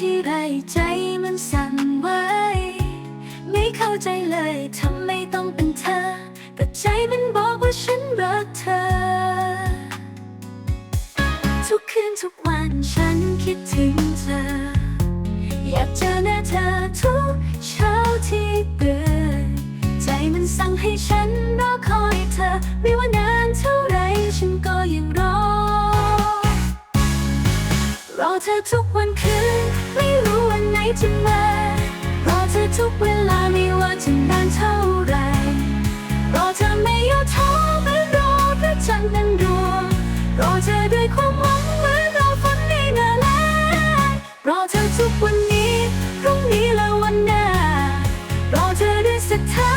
ที่ไรใจมันสั่นไหวไม่เข้าใจเลยทำไมต้องเป็นเธอ แต่ใจมันบอกว่าฉันรักเธอ ทุกคืนทุกวันฉันคิดถึงเธอ อยากเจอหน้าเธอทุกเช้าที่ตื่นใจมันสั่งให้ฉันรอคอยเธอ ไม่ว่านานเท่าไรฉันก็ยังรอรอเธอทุกวันคืน จะมารอเธอทุกเวลาไม่ว่าจะนานเท่าไรรอเธอไม่ย่อท้อเหมือนรอพระจันทร์นั้นดวงรอเธอด้วยความหวังเหมือนรอฝนในหน้าแล้งรอเธอทุกวันนี้พรุ่งนี้และวันหน้ารอเธอด้วยศรัทธา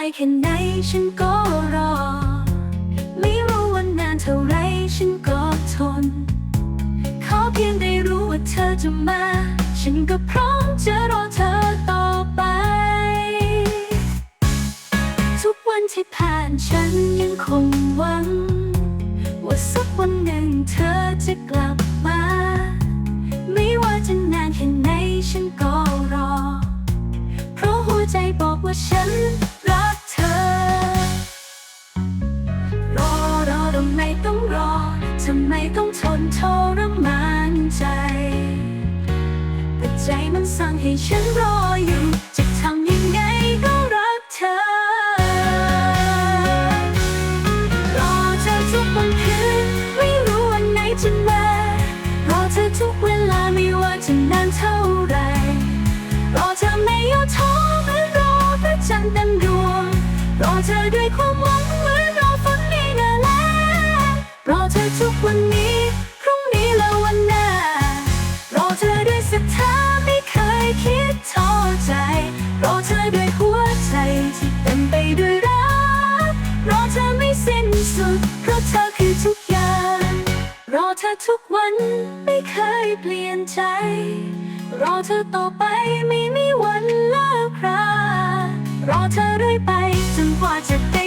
าไกลแค่ไหนฉันก็รอ ไม่รู้ว่านานเท่าไรฉันก็ทน ขอเพียงได้รู้ว่าเธอจะมา ฉันก็พร้อมจะรอเธอต่อไป ทุกวันที่ผ่านฉันยังคงหวัง ว่าสักวันหนึ่งเธอจะกลับมา ไม่ว่าจะนานแค่ไหนฉัน ต้องรอ ทำไมต้องทนทรมานใจ แต่ใจมันสั่งให้ฉันรออยู่ จะทำยังไงก็รักเธอ รอเธอทุกวันคืน ไม่รู้วันไหนจะมา รอเธอทุกเวลาไม่ว่าจะนานเท่า ทุกวันไม่เคยเปลี่ยนใจ รอเธอต่อไปไม่มีวันเลิกรา รอเธอเรื่อยไปจนกว่าจะ